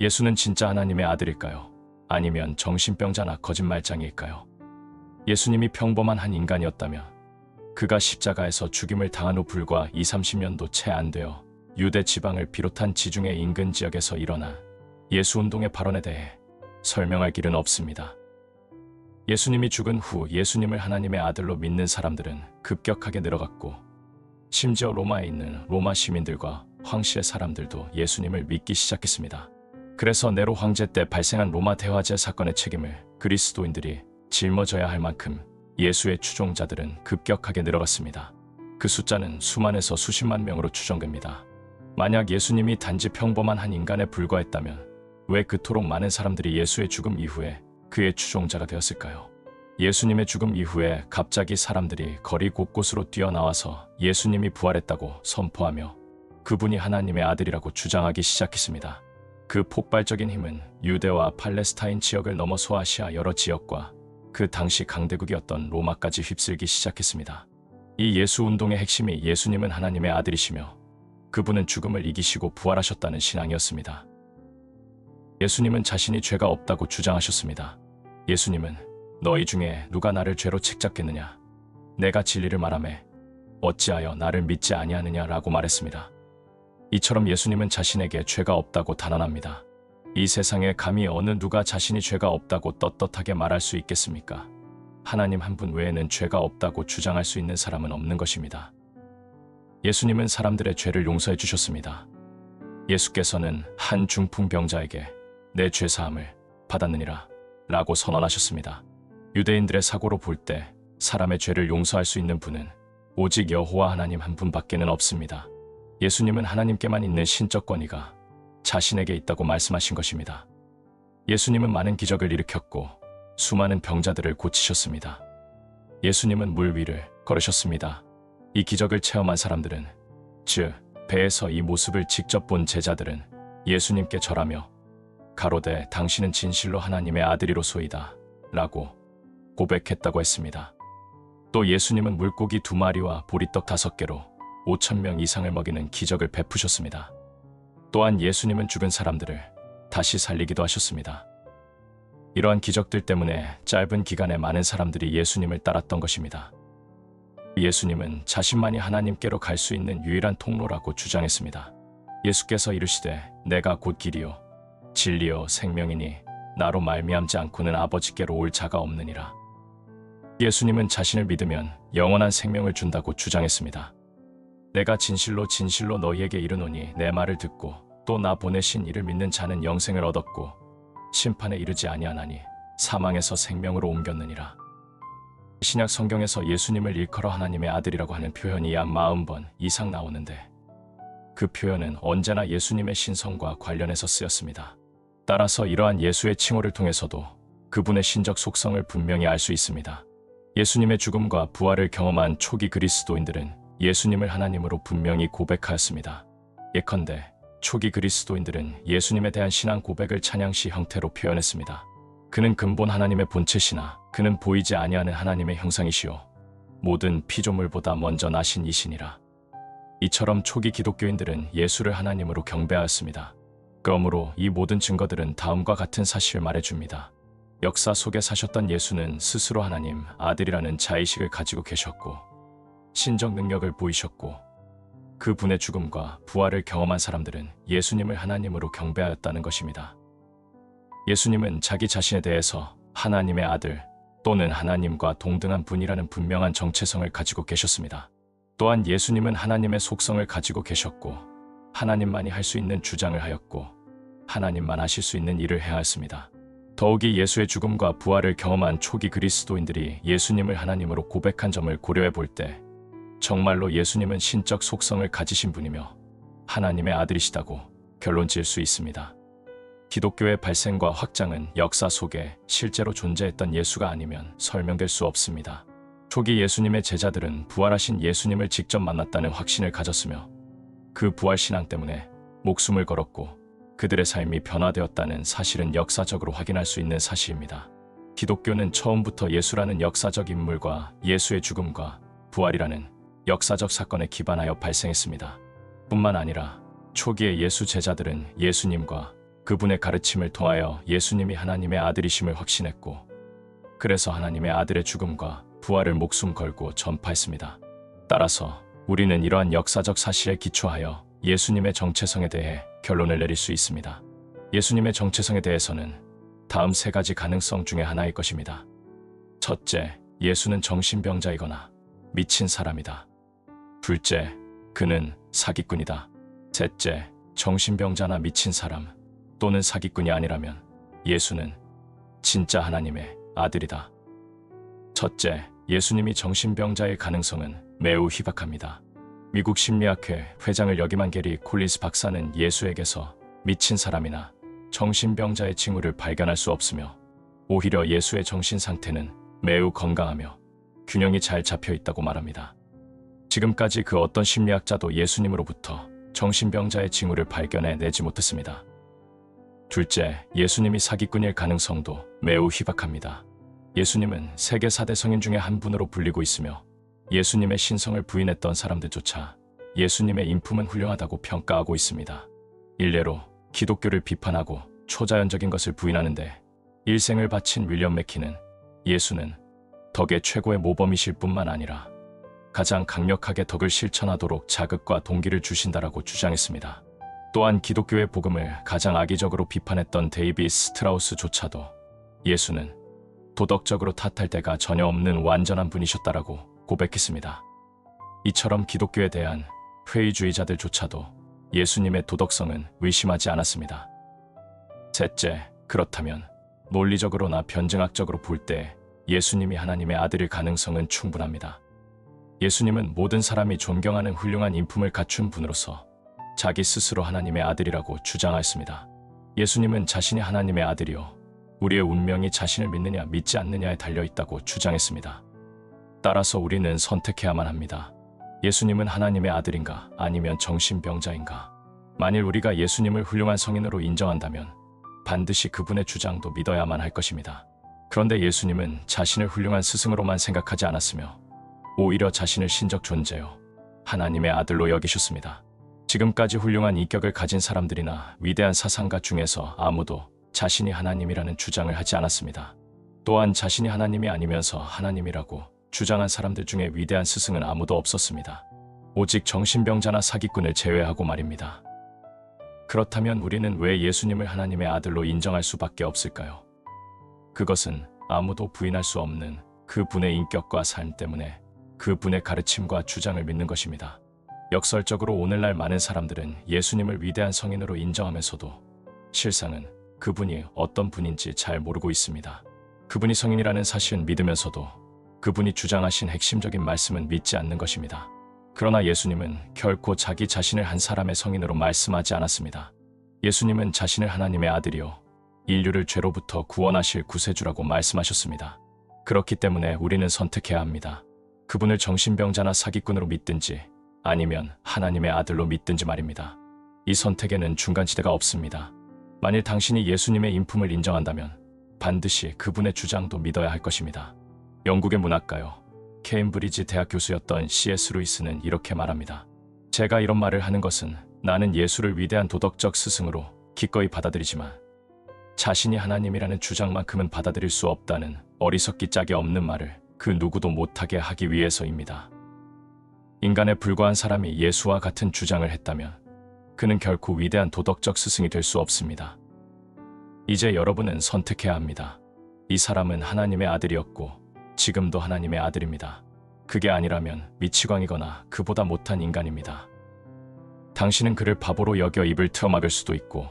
예수는 진짜 하나님의 아들일까요? 아니면 정신병자나 거짓말장이일까요? 예수님이 평범한 한 인간이었다면 그가 십자가에서 죽임을 당한 후 불과 2, 30년도 채 안 되어 유대 지방을 비롯한 지중해 인근 지역에서 일어나 예수 운동의 발언에 대해 설명할 길은 없습니다. 예수님이 죽은 후 예수님을 하나님의 아들로 믿는 사람들은 급격하게 늘어갔고 심지어 로마에 있는 로마 시민들과 황실의 사람들도 예수님을 믿기 시작했습니다. 그래서 네로 황제 때 발생한 로마 대화제 사건의 책임을 그리스도인들이 짊어져야 할 만큼 예수의 추종자들은 급격하게 늘어갔습니다. 그 숫자는 수만에서 수십만 명으로 추정됩니다. 만약 예수님이 단지 평범한 한 인간에 불과했다면 왜 그토록 많은 사람들이 예수의 죽음 이후에 그의 추종자가 되었을까요? 예수님의 죽음 이후에 갑자기 사람들이 거리 곳곳으로 뛰어나와서 예수님이 부활했다고 선포하며 그분이 하나님의 아들이라고 주장하기 시작했습니다. 그 폭발적인 힘은 유대와 팔레스타인 지역을 넘어 소아시아 여러 지역과 그 당시 강대국이었던 로마까지 휩쓸기 시작했습니다. 이 예수 운동의 핵심이 예수님은 하나님의 아들이시며 그분은 죽음을 이기시고 부활하셨다는 신앙이었습니다. 예수님은 자신이 죄가 없다고 주장하셨습니다. 예수님은 너희 중에 누가 나를 죄로 책잡겠느냐? 내가 진리를 말하매 어찌하여 나를 믿지 아니하느냐라고 말했습니다. 이처럼 예수님은 자신에게 죄가 없다고 단언합니다. 이 세상에 감히 어느 누가 자신이 죄가 없다고 떳떳하게 말할 수 있겠습니까? 하나님 한 분 외에는 죄가 없다고 주장할 수 있는 사람은 없는 것입니다. 예수님은 사람들의 죄를 용서해 주셨습니다. 예수께서는 한 중풍병자에게 내 죄사함을 받았느니라 라고 선언하셨습니다. 유대인들의 사고로 볼 때 사람의 죄를 용서할 수 있는 분은 오직 여호와 하나님 한 분밖에는 없습니다. 예수님은 하나님께만 있는 신적 권위가 자신에게 있다고 말씀하신 것입니다. 예수님은 많은 기적을 일으켰고 수많은 병자들을 고치셨습니다. 예수님은 물 위를 걸으셨습니다. 이 기적을 체험한 사람들은 즉 배에서 이 모습을 직접 본 제자들은 예수님께 절하며 가로되 당신은 진실로 하나님의 아들이로소이다 라고 고백했다고 했습니다. 또 예수님은 물고기 두 마리와 보리떡 다섯 개로 5천 명 이상을 먹이는 기적을 베푸셨습니다. 또한 예수님은 죽은 사람들을 다시 살리기도 하셨습니다. 이러한 기적들 때문에 짧은 기간에 많은 사람들이 예수님을 따랐던 것입니다. 예수님은 자신만이 하나님께로 갈 수 있는 유일한 통로라고 주장했습니다. 예수께서 이르시되 내가 곧 길이요 진리요 생명이니 나로 말미암지 않고는 아버지께로 올 자가 없느니라. 예수님은 자신을 믿으면 영원한 생명을 준다고 주장했습니다. 내가 진실로 진실로 너희에게 이르노니 내 말을 듣고 또 나 보내신 이를 믿는 자는 영생을 얻었고 심판에 이르지 아니하나니 사망에서 생명으로 옮겼느니라. 신약 성경에서 예수님을 일컬어 하나님의 아들이라고 하는 표현이 약 40번 이상 나오는데 그 표현은 언제나 예수님의 신성과 관련해서 쓰였습니다. 따라서 이러한 예수의 칭호를 통해서도 그분의 신적 속성을 분명히 알 수 있습니다. 예수님의 죽음과 부활을 경험한 초기 그리스도인들은 예수님을 하나님으로 분명히 고백하였습니다. 예컨대 초기 그리스도인들은 예수님에 대한 신앙 고백을 찬양시 형태로 표현했습니다. 그는 근본 하나님의 본체시나 그는 보이지 아니하는 하나님의 형상이시요 모든 피조물보다 먼저 나신 이시니라. 이처럼 초기 기독교인들은 예수를 하나님으로 경배하였습니다. 그러므로 이 모든 증거들은 다음과 같은 사실을 말해줍니다. 역사 속에 사셨던 예수는 스스로 하나님 아들이라는 자의식을 가지고 계셨고 신적 능력을 보이셨고 그 분의 죽음과 부활을 경험한 사람들은 예수님을 하나님으로 경배하였다는 것입니다. 예수님은 자기 자신에 대해서 하나님의 아들 또는 하나님과 동등한 분이라는 분명한 정체성을 가지고 계셨습니다. 또한 예수님은 하나님의 속성을 가지고 계셨고 하나님만이 할 수 있는 주장을 하였고 하나님만 하실 수 있는 일을 해야 했습니다. 더욱이 예수의 죽음과 부활을 경험한 초기 그리스도인들이 예수님을 하나님으로 고백한 점을 고려해 볼때 정말로 예수님은 신적 속성을 가지신 분이며 하나님의 아들이시다고 결론 지을 수 있습니다. 기독교의 발생과 확장은 역사 속에 실제로 존재했던 예수가 아니면 설명될 수 없습니다. 초기 예수님의 제자들은 부활하신 예수님을 직접 만났다는 확신을 가졌으며 그 부활 신앙 때문에 목숨을 걸었고 그들의 삶이 변화되었다는 사실은 역사적으로 확인할 수 있는 사실입니다. 기독교는 처음부터 예수라는 역사적 인물과 예수의 죽음과 부활이라는 역사적 사건에 기반하여 발생했습니다. 뿐만 아니라 초기의 예수 제자들은 예수님과 그분의 가르침을 통하여 예수님이 하나님의 아들이심을 확신했고 그래서 하나님의 아들의 죽음과 부활을 목숨 걸고 전파했습니다. 따라서 우리는 이러한 역사적 사실에 기초하여 예수님의 정체성에 대해 결론을 내릴 수 있습니다. 예수님의 정체성에 대해서는 다음 세 가지 가능성 중에 하나일 것입니다. 첫째, 예수는 정신병자이거나 미친 사람이다. 둘째, 그는 사기꾼이다. 셋째, 정신병자나 미친 사람 또는 사기꾼이 아니라면 예수는 진짜 하나님의 아들이다. 첫째, 예수님이 정신병자의 가능성은 매우 희박합니다. 미국 심리학회 회장을 역임한 게리 콜린스 박사는 예수에게서 미친 사람이나 정신병자의 징후를 발견할 수 없으며 오히려 예수의 정신 상태는 매우 건강하며 균형이 잘 잡혀 있다고 말합니다. 지금까지 그 어떤 심리학자도 예수님으로부터 정신병자의 징후를 발견해 내지 못했습니다. 둘째, 예수님이 사기꾼일 가능성도 매우 희박합니다. 예수님은 세계 4대 성인 중에 한 분으로 불리고 있으며 예수님의 신성을 부인했던 사람들조차 예수님의 인품은 훌륭하다고 평가하고 있습니다. 일례로 기독교를 비판하고 초자연적인 것을 부인하는데 일생을 바친 윌리엄 맥키는 예수는 덕의 최고의 모범이실 뿐만 아니라 가장 강력하게 덕을 실천하도록 자극과 동기를 주신다라고 주장했습니다. 또한 기독교의 복음을 가장 악의적으로 비판했던 데이비 스트라우스조차도 예수는 도덕적으로 탓할 데가 전혀 없는 완전한 분이셨다라고 고백했습니다. 이처럼 기독교에 대한 회의주의자들조차도 예수님의 도덕성은 의심하지 않았습니다. 셋째, 그렇다면 논리적으로나 변증학적으로 볼 때 예수님이 하나님의 아들일 가능성은 충분합니다. 예수님은 모든 사람이 존경하는 훌륭한 인품을 갖춘 분으로서 자기 스스로 하나님의 아들이라고 주장하였습니다. 예수님은 자신이 하나님의 아들이요. 우리의 운명이 자신을 믿느냐 믿지 않느냐에 달려 있다고 주장했습니다. 따라서 우리는 선택해야만 합니다. 예수님은 하나님의 아들인가 아니면 정신병자인가? 만일 우리가 예수님을 훌륭한 성인으로 인정한다면 반드시 그분의 주장도 믿어야만 할 것입니다. 그런데 예수님은 자신을 훌륭한 스승으로만 생각하지 않았으며 오히려 자신을 신적 존재요. 하나님의 아들로 여기셨습니다. 지금까지 훌륭한 인격을 가진 사람들이나 위대한 사상가 중에서 아무도 자신이 하나님이라는 주장을 하지 않았습니다. 또한 자신이 하나님이 아니면서 하나님이라고 주장한 사람들 중에 위대한 스승은 아무도 없었습니다. 오직 정신병자나 사기꾼을 제외하고 말입니다. 그렇다면 우리는 왜 예수님을 하나님의 아들로 인정할 수밖에 없을까요? 그것은 아무도 부인할 수 없는 그 분의 인격과 삶 때문에 그 분의 가르침과 주장을 믿는 것입니다. 역설적으로 오늘날 많은 사람들은 예수님을 위대한 성인으로 인정하면서도 실상은 그분이 어떤 분인지 잘 모르고 있습니다. 그분이 성인이라는 사실은 믿으면서도 그분이 주장하신 핵심적인 말씀은 믿지 않는 것입니다. 그러나 예수님은 결코 자기 자신을 한 사람의 성인으로 말씀하지 않았습니다. 예수님은 자신을 하나님의 아들이요. 인류를 죄로부터 구원하실 구세주라고 말씀하셨습니다. 그렇기 때문에 우리는 선택해야 합니다. 그분을 정신병자나 사기꾼으로 믿든지 아니면 하나님의 아들로 믿든지 말입니다. 이 선택에는 중간지대가 없습니다. 만일 당신이 예수님의 인품을 인정한다면 반드시 그분의 주장도 믿어야 할 것입니다. 영국의 문학가요. 케임브리지 대학 교수였던 C.S. 루이스는 이렇게 말합니다. 제가 이런 말을 하는 것은 나는 예수를 위대한 도덕적 스승으로 기꺼이 받아들이지만 자신이 하나님이라는 주장만큼은 받아들일 수 없다는 어리석기 짝이 없는 말을 그 누구도 못하게 하기 위해서입니다. 인간에 불과한 사람이 예수와 같은 주장을 했다면 그는 결코 위대한 도덕적 스승이 될 수 없습니다. 이제 여러분은 선택해야 합니다. 이 사람은 하나님의 아들이었고 지금도 하나님의 아들입니다. 그게 아니라면 미치광이거나 그보다 못한 인간입니다. 당신은 그를 바보로 여겨 입을 틀어막을 수도 있고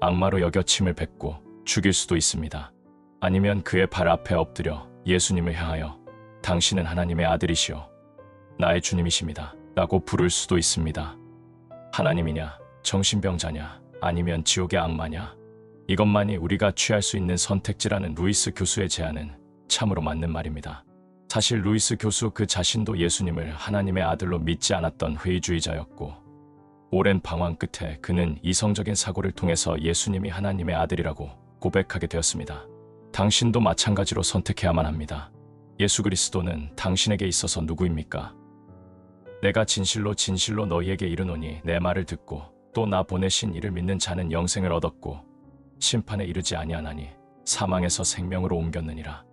악마로 여겨 침을 뱉고 죽일 수도 있습니다. 아니면 그의 발 앞에 엎드려 예수님을 향하여 당신은 하나님의 아들이시오. 나의 주님이십니다. 라고 부를 수도 있습니다. 하나님이냐, 정신병자냐, 아니면 지옥의 악마냐. 이것만이 우리가 취할 수 있는 선택지라는 루이스 교수의 제안은 참으로 맞는 말입니다. 사실 루이스 교수 그 자신도 예수님을 하나님의 아들로 믿지 않았던 회의주의자였고, 오랜 방황 끝에 그는 이성적인 사고를 통해서 예수님이 하나님의 아들이라고 고백하게 되었습니다. 당신도 마찬가지로 선택해야만 합니다. 예수 그리스도는 당신에게 있어서 누구입니까? 내가 진실로 진실로 너희에게 이르노니 내 말을 듣고 또 나 보내신 이를 믿는 자는 영생을 얻었고 심판에 이르지 아니하나니 사망에서 생명으로 옮겼느니라